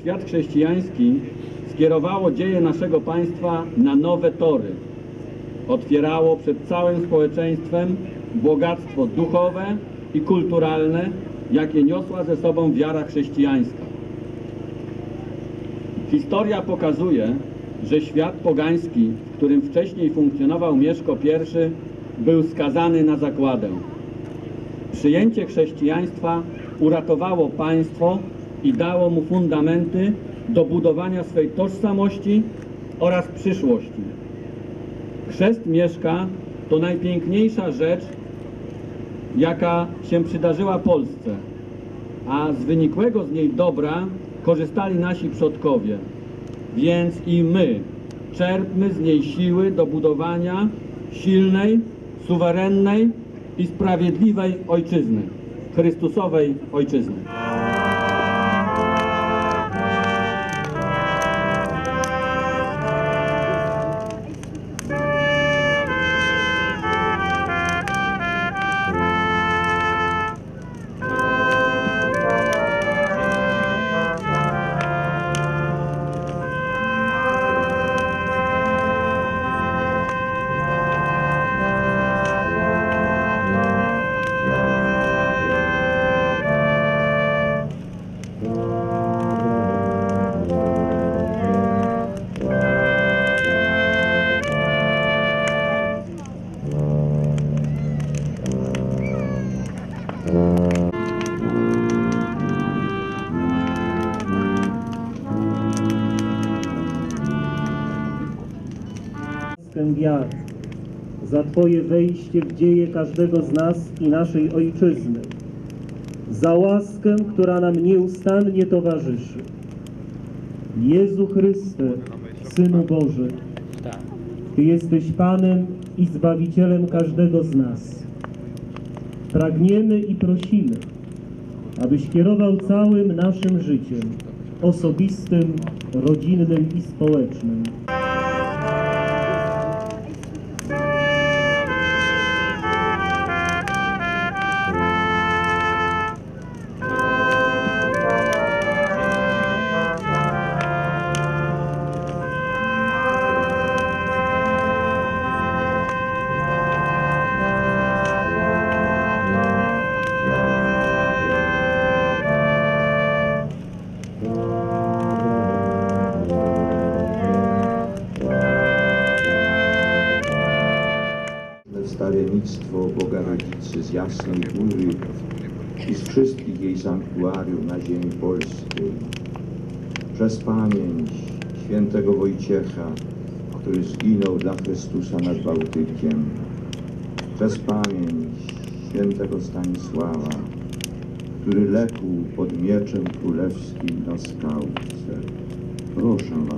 świat chrześcijański skierowało dzieje naszego państwa na nowe tory. Otwierało przed całym społeczeństwem bogactwo duchowe i kulturalne, jakie niosła ze sobą wiara chrześcijańska. Historia pokazuje, że świat pogański, w którym wcześniej funkcjonował Mieszko I, był skazany na zagładę. Przyjęcie chrześcijaństwa uratowało państwo i dało mu fundamenty do budowania swej tożsamości oraz przyszłości. Chrzest Mieszka to najpiękniejsza rzecz, jaka się przydarzyła Polsce, a z wynikłego z niej dobra korzystali nasi przodkowie. Więc i my czerpmy z niej siły do budowania silnej, suwerennej i sprawiedliwej ojczyzny, Chrystusowej ojczyzny. Wiary, za Twoje wejście w dzieje każdego z nas i naszej Ojczyzny, za łaskę, która nam nieustannie towarzyszy. Jezu Chryste, Synu Boży, Ty jesteś Panem i Zbawicielem każdego z nas. Pragniemy i prosimy, abyś kierował całym naszym życiem, osobistym, rodzinnym i społecznym. Wstawiennictwo Boga Rodzicy z Jasnej Góry i z wszystkich jej sanktuariów na ziemi polskiej, przez pamięć świętego Wojciecha, który zginął dla Chrystusa nad Bałtykiem, przez pamięć świętego Stanisława, który legł pod mieczem królewskim na skałce. Proszę was.